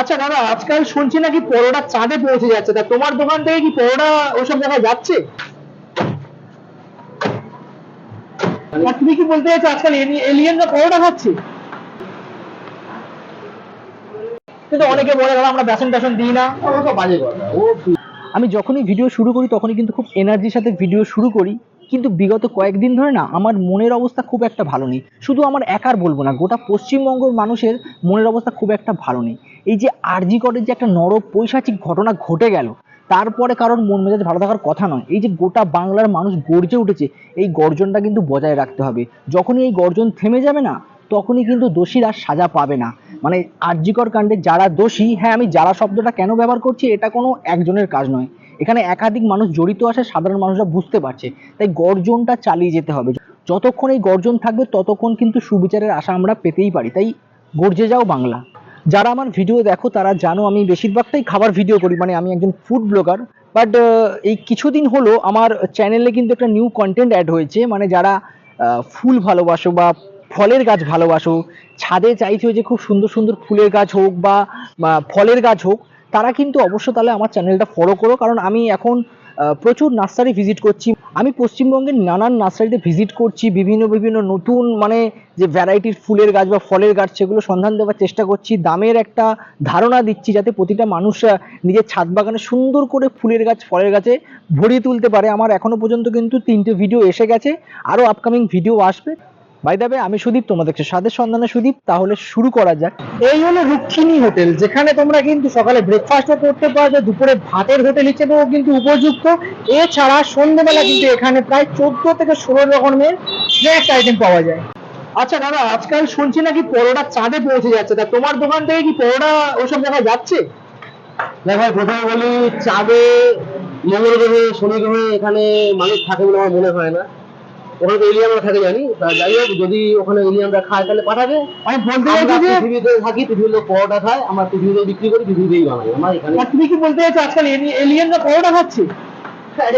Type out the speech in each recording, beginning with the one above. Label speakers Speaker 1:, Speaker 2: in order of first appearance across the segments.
Speaker 1: আচ্ছা দাদা, আজকাল শুনছি নাকি পরোটা চাঁদে পৌঁছে যাচ্ছে। তা তোমার দোকান থেকে কি পরোটা ওসব জায়গায় যাচ্ছে? তুমি কি বলতে চাইছো আজকাল এলিয়েনরা পরোটা খাচ্ছে? কিন্তু অনেকে বলে, দাদা, আমরা বেসন টেসন দিই না।
Speaker 2: বাজে
Speaker 1: আমি যখনই ভিডিও শুরু করি, তখনই কিন্তু খুব এনার্জির সাথে ভিডিও শুরু করি। কিন্তু বিগত কয়েকদিন ধরে না, আমার মনের অবস্থা খুব একটা ভালো নেই। শুধু আমার একার বলব না, গোটা পশ্চিমবঙ্গের মানুষের মনের অবস্থা খুব একটা ভালো নেই। এই যে আরজি করের যে একটা নর পৈশাচিক ঘটনা ঘটে গেল, তারপরে কারোর মন মেজাজ ভালো থাকার কথা নয়। এই যে গোটা বাংলার মানুষ গর্জে উঠেছে, এই গর্জনটা কিন্তু বজায় রাখতে হবে। যখনই এই গর্জন থেমে যাবে না, তখনই কিন্তু দোষীরা সাজা পাবে না। মানে আরজিকর কাণ্ডে যারা দোষী হ্যাঁ আমি যারা শব্দটা কেন ব্যবহার করছি, এটা কোনো একজনের কাজ নয়। এখানে একাধিক মানুষ জড়িত আছে, সাধারণ মানুষরা বুঝতে পারছে। তাই গর্জনটা চালিয়ে যেতে হবে। যতক্ষণ এই গর্জন থাকবে, ততক্ষণ কিন্তু সুবিচারের আশা আমরা পেতেই পারি। তাই গর্জে যাও বাংলা। যারা আমার ভিডিও দেখো, তারা জানো আমি বেশিরভাগটাই খাবার ভিডিও করি। মানে আমি একজন ফুড ব্লগার বাট এই কিছুদিন হলো আমার চ্যানেলে কিন্তু একটা নিউ কন্টেন্ট অ্যাড হয়েছে। মানে যারা ফুল ভালোবাসো বা ফলের গাছ ভালোবাসো, ছাদে চাইছো যে খুব সুন্দর সুন্দর ফুলের গাছ হোক বা ফলের গাছ হোক, তারা কিন্তু অবশ্য তাহলে আমার চ্যানেলটা ফলো করো। কারণ আমি এখন প্রচুর নার্সারি ভিজিট করছি। আমি পশ্চিমবঙ্গের নানান নার্সারিতে ভিজিট করছি, বিভিন্ন বিভিন্ন নতুন মানে যে ভ্যারাইটির ফুলের গাছ বা ফলের গাছ সেগুলো সন্ধান দেওয়ার চেষ্টা করছি। দামের একটা ধারণা দিচ্ছি যাতে প্রতিটা মানুষ নিজের ছাদ বাগানে সুন্দর করে ফুলের গাছ, ফলের গাছে ভরিয়ে তুলতে পারে। আমার এখনও পর্যন্ত কিন্তু তিনটে ভিডিও এসে গেছে। আরও আপকামিং ভিডিও আসবে। বাই দাবে আমি সুদীপ, তোমাদের স্বাদের সন্ধানে সুদীপ, তাহলে শুরু করা যাক। এই হলো রুক্ষিণী হোটেল, যেখানে তোমরা কিন্তু সকালে ব্রেকফাস্টও করতে পারবে, দুপুরে ভাতের হোটেল হিসেবেও কিন্তু উপযুক্ত। এছাড়া সন্ধ্যেবেলা কিন্তু এখানে প্রায় চোদ্দ থেকে ষোলো রকমের স্ন্যাক্স আইটেম পাওয়া যায়। আচ্ছা দাদা, আজকাল শুনছি নাকি পরোটা চাঁদে পৌঁছে যাচ্ছে। তা তোমার দোকান থেকে কি পরোটা ওসব জায়গায় যাচ্ছে?
Speaker 2: দেখ প্রথমে বলি, চাঁদে মঙ্গল গ্রহে শনি গ্রহে এখানে মানুষ থাকে বলে আমার মনে হয় না। ওখানে তো এলিয়ানরা থাকে জানি। যাই হোক যদি ওখানে এলিয়ানরা খায় তাহলে পাঠাবে।
Speaker 1: আমি বলতে চাইছি যে
Speaker 2: পৃথিবীতে থাকি পৃথিবীর লোক পরোটা খায় আমরা পৃথিবীতে বিক্রি করি পৃথিবীতেই বানাই। আমরা এখানে
Speaker 1: আর তুমি কি বলতে চাইছো আজকাল এলিয়েনরা পরোটা খাচ্ছে?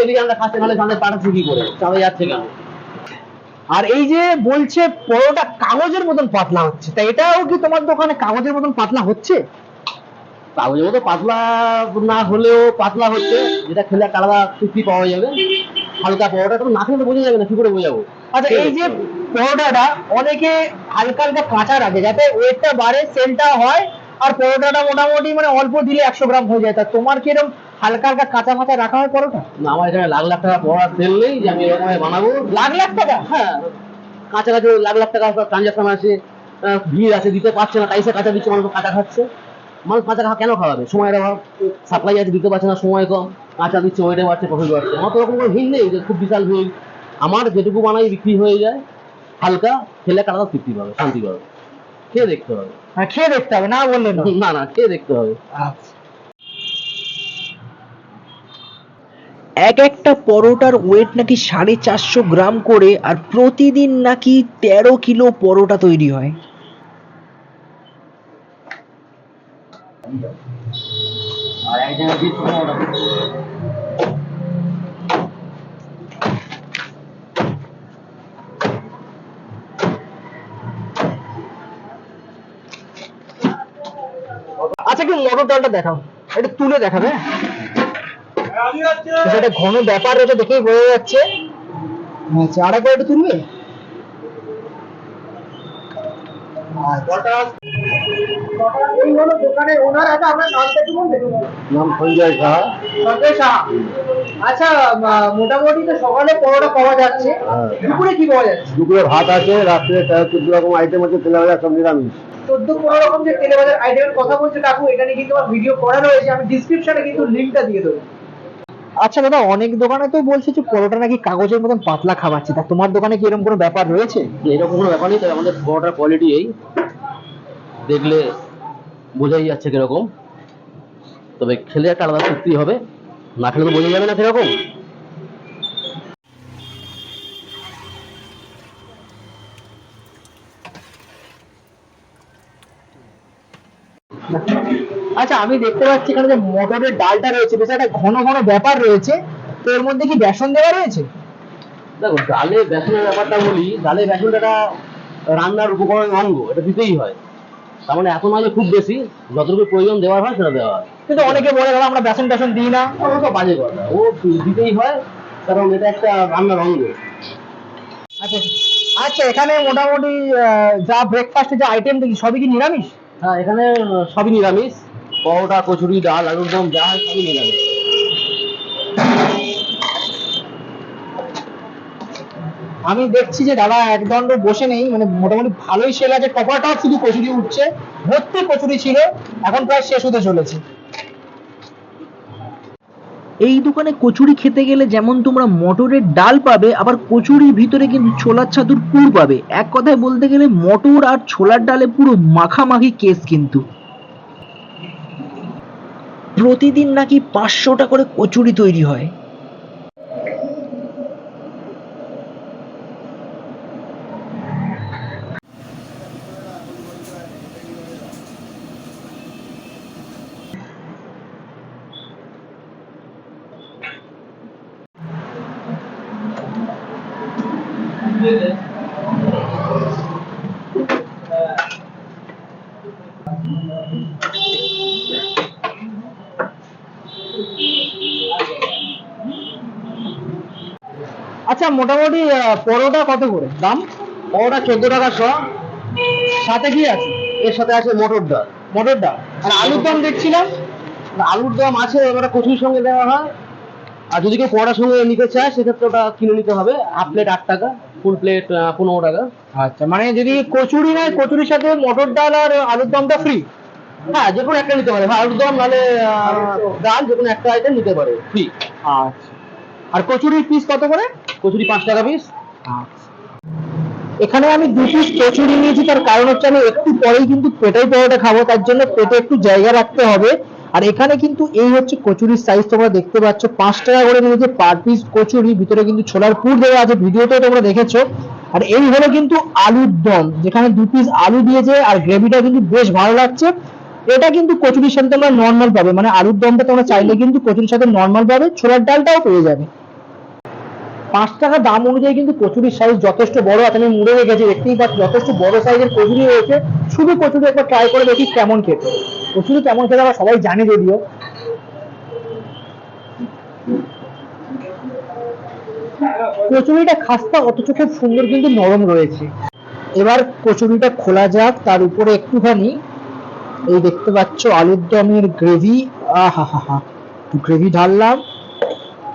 Speaker 2: এলিয়ানরা খাচ্ছে নাহলে চাঁদে পাঠাচ্ছে কি করে? চাঁদে যাচ্ছে কেন?
Speaker 1: আর এই যে বলছে পরোটা কাগজের মতন পাতলা হচ্ছে। তা এটাও কি তোমার দোকানে কাগজের মতন পাতলা হচ্ছে?
Speaker 2: কাগজের মতো পাতলা না হলেও পাতলা হচ্ছে। যেটা খেলে একটা আলাদা তৃপ্তি পাওয়া যাবে। হালকা পরোটা তো না খেলে তো বোঝা যাবে না কি করে বোঝাবো?
Speaker 1: আচ্ছা এই যে পরোটাটা অনেকে হালকা হালকা কাঁচা রাখে যাতে ওয়েটটা বাড়ে সেলটা হয় আর পরোটাটা মোটামুটি মানে অল্প দিলে একশো গ্রাম হয়ে যায়। তা তোমার কি এরকম হালকা হালকা কাঁচা কাঁচা রাখা হয় পরোটা?
Speaker 2: না আমার এখানে লাখ লাখ টাকা পড়ার তেল নেই যে আমি এরকম বানাবো।
Speaker 1: লাখ লাখ টাকা?
Speaker 2: হ্যাঁ কাছাকাছি লাখ লাখ টাকা ট্রানজাকশন আছে ভিড় আছে দিতে পারছে না তাই সে কাঁচা দিচ্ছে মানুষ কাঁচা খাচ্ছে। মানুষ কাঁচা খা কেন খাওয়াবে? সময়ের অভাব সাপ্লাই আছে দিতে পারছে না সময় কম। কাঁচা দিচ্ছে ওইটা বাড়ছে প্রফিট বাড়ছে। আমার তো ওরকম কোনো ভিড় নেই যে খুব বিশাল ভিড় আমার যেটুকু বানাই বিক্রি হয়ে যায় হালকা খেলে কাটা তৃপ্তি পাবে শান্তি পাবে। খেয়ে দেখতে হবে।
Speaker 1: হ্যাঁ খেয়ে দেখতে হবে না বললে না।
Speaker 2: না না খেয়ে দেখতে হবে।
Speaker 1: আচ্ছা।
Speaker 3: এক একটা পরোটার ওয়েট নাকি সাড়ে চারশো গ্রাম করে আর প্রতিদিন নাকি তেরো কিলো পরোটা তৈরি হয়।
Speaker 1: আচ্ছা কি মটর ডালটা দেখাও। এটা তুলে দেখাবে। সেটা ঘন ব্যাপার রয়েছে দেখেই বোঝা যাচ্ছে। আচ্ছা আর একবার একটু তুলবে?
Speaker 2: নাম সঞ্জয় সাহা।
Speaker 1: সঞ্জয় সাহা। আচ্ছা মোটামুটি তো সকালে পরোটা পাওয়া যাচ্ছে।
Speaker 2: হ্যাঁ।
Speaker 1: দুপুরে কি পাওয়া যাচ্ছে?
Speaker 2: দুপুরে ভাত আছে রাত্রে চোদ্দ রকম আইটেম আছে তেলে ভাজা সব নিরামিষ।
Speaker 1: চোদ্দ পনেরো রকম যে আইটেমের কথা বলছে কাকু এটা নিয়ে কিন্তু আমার ভিডিও করা রয়েছে। আমি ডিসক্রিপশনে কিন্তু লিঙ্কটা দিয়ে দেবো। আচ্ছা দাদা অনেক দোকানে তো বলছে যে পরোটা নাকি কাগজের মতন পাতলা খাওয়াচ্ছে তা তোমার দোকানে কি এরকম কোনো ব্যাপার রয়েছে?
Speaker 2: এরকম কোনো ব্যাপার নেই আমাদের পরোটার কোয়ালিটি এই। দেখলে বোঝাই যাচ্ছে কীরকম। তবে খেলে একটা আলাদা তৃপ্তি হবে। না খেলে তো বোঝা যাবে না কীরকম।
Speaker 1: আচ্ছা আমি দেখতে পাচ্ছি এখানে যে মটরের ডালটা রয়েছে বেশ একটা ঘন ঘন ব্যাপার রয়েছে। তো এর মধ্যে কি বেসন দেওয়া রয়েছে?
Speaker 2: দেখো ডালে বেসনের ব্যাপারটা বলি ডালে বেসনটা রান্নার উপকরণ অঙ্গ এটা দিতেই হয়। তার মানে এখন যে খুব বেশি যতটুকু প্রয়োজন দেওয়ার হয় সেটা দেওয়া হয়।
Speaker 1: কিন্তু অনেকে বলে ধরো আমরা বেসন টেসন দিই না।
Speaker 2: ওটা তো বাজে কথা। ও দিতেই হয় কারণ এটা একটা রান্নার অঙ্গ।
Speaker 1: আচ্ছা আচ্ছা এখানে মোটামুটি যা ব্রেকফাস্টে যা আইটেম দেখি সবই কি নিরামিষ?
Speaker 2: হ্যাঁ এখানে সবই নিরামিষ। পরোটা কচুরি ডাল আলুর দম যা হয় সবই নিরামিষ।
Speaker 1: আমি দেখছি যে দাদা একদণ্ড বসে নেই মানে মোটামুটি ভালোই সেল আছে টপারটাও শুধু কচুরি উঠছে, ভর্তি কচুরি ছিল, এখন প্রায় শেষ হতে চলেছে।
Speaker 3: এই দোকানে কচুরি খেতে গেলে যেমন তোমরা মটরের ডাল পাবে, আবার কচুরির ভিতরে কিন্তু ছোলার ছাতুর পুর পাবে। এক কথায় বলতে গেলে মটর আর ছোলার ডালে পুরো মাখামাখি কেস কিন্তু। প্রতিদিন নাকি পাঁচশোটা করে কচুরি তৈরি হয়।
Speaker 1: আচ্ছা মোটামুটি আহ, পরোটা কত করে? দাম?
Speaker 2: পরোটা চোদ্দ টাকা শ।
Speaker 1: সাথে কি আছে?
Speaker 2: এর সাথে আছে মটর ডাল।
Speaker 1: মটর ডাল। আর আলুর দাম দেখছিলাম?
Speaker 2: আলুর দম আছে ওটা কচুর সঙ্গে দেওয়া হয়। আর যদি কেউ পরোটার সঙ্গে নিতে চায় সেক্ষেত্রে ওটা কিনে নিতে হবে। হাফ প্লেট আট টাকা ফুল প্লেট পনেরো টাকা।
Speaker 1: আচ্ছা মানে যদি কচুরি নেয় কচুরির সাথে মটর ডাল আর আলুর দমটা ফ্রি
Speaker 2: হ্যাঁ যে কোনো একটা নিতে পারে। হ্যাঁ আলুর দম নাহলে আহ, ডাল যে কোনো একটা আইটেম নিতে পারে ফ্রি
Speaker 1: আচ্ছা। আর কচুরির পিস কত করে?
Speaker 2: কচুরি পাঁচ টাকা পিস
Speaker 1: এখানে আমি দু পিস কচুরি নিয়েছি তার কারণ হচ্ছে আমি একটু পরেই কিন্তু পেটাই পরোটা খাব তার জন্য পেটে একটু জায়গা রাখতে হবে। আর এখানে কিন্তু এই হচ্ছে কচুরির সাইজ তোমরা দেখতে পাচ্ছ। পাঁচ টাকা করে নিয়েছে পার পিস কচুরি, ভিতরে কিন্তু ছোলার পুর দেওয়া আছে, ভিডিওতেও তোমরা দেখেছ। আর এই হলো কিন্তু আলুর দম, যেখানে দু পিস আলু দিয়েছে আর গ্রেভিটা কিন্তু বেশ ভালো লাগছে। এটা কিন্তু কচুরির সাথে তোমরা নর্মাল পাবে মানে আলুর দমটা তোমরা চাইলে কিন্তু কচুরির সাথে নর্মাল পাবে, ছোলার ডালটাও পেয়ে যাবে। পাঁচ টাকা দাম অনুযায়ী কিন্তু কচুরির সাইজ যথেষ্ট বড় আছে, আমি মুড়ে রেখেছি, দেখতেই পাচ্ছি, যথেষ্ট বড় সাইজের কচুরি রয়েছে। শুধু কচুরি একবার ট্রাই করে দেখি কেমন খেতে। কচুরি কেমন খেতে আমরা সবাই জানি যদিও। কচুরিটা খাস্তা, অথচ খুব সুন্দর কিন্তু নরম রয়েছে। এবার কচুরিটা খোলা যাক, তার উপরে একটুখানি। এই দেখতে পাচ্ছ, আলুর দমের গ্রেভি। আহা হা হা গ্রেভি ঢাললাম।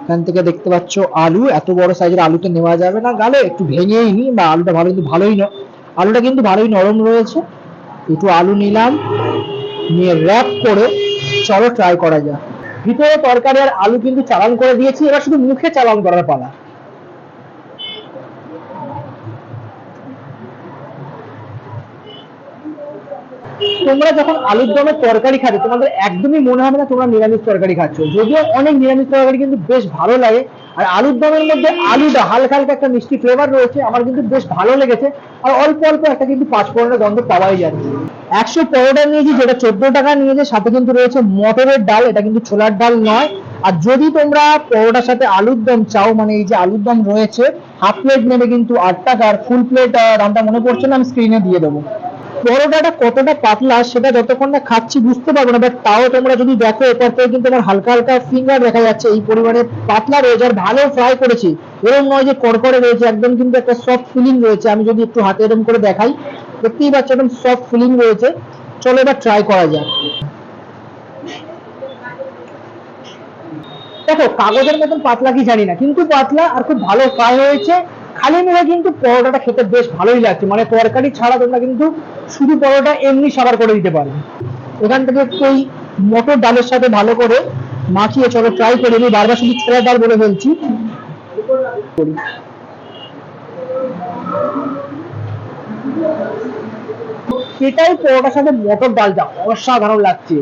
Speaker 1: এখান থেকে দেখতে পাচ্ছ আলু, এত বড় সাইজের আলু তো নেওয়া যাবে না। গালে একটু ভেঙেই নি, বা আলুটা ভালো কিন্তু ভালোই ন- আলুটা কিন্তু ভালোই নরম রয়েছে। একটু আলু নিলাম। নিয়ে র্যাপ করে চলো ট্রাই করা যাক। ভিতরে তরকারি আর আলু কিন্তু চালান করে দিয়েছি, এবার শুধু মুখে চালান করার পালা। তোমরা যখন আলুর দমের তরকারি খাবে, তোমাদের একদমই মনে হবে না তোমরা নিরামিষ তরকারি খাচ্ছ। যদিও অনেক নিরামিষ তরকারি কিন্তু বেশ ভালো লাগে, আর আলুর দমের মধ্যে আলুটা, হালকা হালকা একটা মিষ্টি ফ্লেভার রয়েছে, আমার কিন্তু বেশ ভালো লেগেছে, আর অল্প অল্প একটা কিন্তু পাঁচ ফোড়নের গন্ধ পাওয়াই যাচ্ছে। একশো পরোটা নিয়েছি, যেটা চোদ্দ টাকা নিয়েছে, সাথে কিন্তু রয়েছে মটরের ডাল, এটা কিন্তু ছোলার ডাল নয়। আর যদি তোমরা পরোটার সাথে আলুর দম চাও মানে এই যে আলুর দম রয়েছে, হাফ প্লেট নেবে কিন্তু আট টাকা, আর ফুল প্লেট দামটা মনে পড়ছে না, আমি স্ক্রিনে দিয়ে দেবো। পরোটাটা কতটা পাতলা, সেটা যতক্ষণ না খাচ্ছি বুঝতে পারব না বাট তাও তোমরা যদি দেখো, এরপর থেকে কিন্তু আমার হালকা হালকা ফিঙ্গার দেখা যাচ্ছে, এই পরিমাণে পাতলা রয়েছে, আর ভালো ফ্রাই করেছি। এরকম নয় যে কড়কড়ে রয়েছে, একদম কিন্তু একটা সফট ফিলিং রয়েছে। আমি যদি একটু হাতে এরকম করে দেখাই, দেখতেই পাচ্ছ একদম সফট ফিলিং রয়েছে। চলো এবার ট্রাই করা যাক। দেখো, কাগজের মতন পাতলা কি জানি না, কিন্তু পাতলা আর খুব ভালো ফ্রাই হয়েছে। খালি মুখে কিন্তু পরোটাটা খেতে বেশ ভালোই লাগছে। মানে তরকারি ছাড়া তোমরা কিন্তু শুধু পরোটা এমনি সাবার করে দিতে পারবে। এখান থেকে একটু ওই মটর ডালের সাথে ভালো করে মাখিয়ে চলো ট্রাই করে আমি বারবার শুধু ছোলার ডাল বলে ফেলছি। করি। সেটাই পরোটার সাথে মটর ডালটা অসাধারণ লাগছে।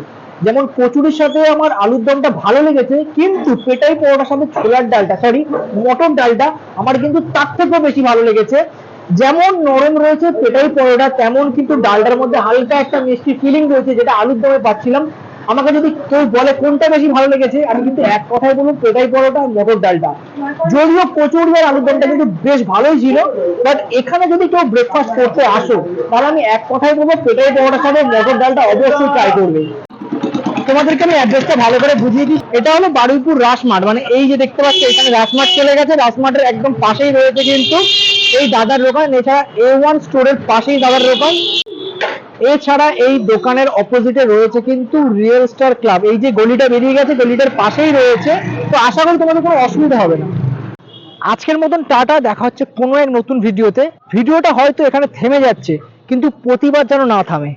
Speaker 1: যেমন কচুরির সাথে আমার আলুর দমটা ভালো লেগেছে, কিন্তু পেটাই পরোটার সাথে ছোলার ডালটা সরি মটর ডালটা আমার কিন্তু তার থেকেও বেশি ভালো লেগেছে। যেমন নরম রয়েছে পেটাই পরোটা, তেমন কিন্তু ডালটার মধ্যে হালকা একটা মিষ্টি ফিলিং রয়েছে, যেটা আলুর দমে পাচ্ছিলাম। আমাকে যদি কেউ বলে কোনটা বেশি ভালো লেগেছে, আমি কিন্তু এক কথায় বলব পেটাই পরোটা, মটর ডালটা। যদিও কচুরি আর আলুর দমটা কিন্তু বেশ ভালোই ছিল বাট এখানে যদি কেউ ব্রেকফাস্ট করতে আসো, তাহলে আমি এক কথায় বলব পেটাই পরোটার সাথে মটর ডালটা অবশ্যই ট্রাই করবে। তোমাদেরকে আমি অ্যাড্রেসটা ভালো করে বুঝিয়ে দিই, এটা হলো বারুইপুর রাসমার্ট মানে এই যে দেখতে পাচ্ছ, এখানে রাসমার্ট চলে গেছে, রাসমার্টের একদম পাশেই রয়েছে কিন্তু এই দাদার দোকান, এছাড়া এ ওয়ান স্টোরের পাশেই দাদার দোকান। এছাড়া এই দোকানের অপোজিটে রয়েছে কিন্তু রিয়েল স্টার ক্লাব এই যে গলিটা বেরিয়ে গেছে, গলিটার পাশেই রয়েছে। তো আশা করি তোমাদের কোনো অসুবিধা হবে না। আজকের মতন টাটা, দেখা হচ্ছে কোনো এক নতুন ভিডিওতে ভিডিওটা হয়তো এখানে থেমে যাচ্ছে, কিন্তু প্রতিবার যেন না থামে।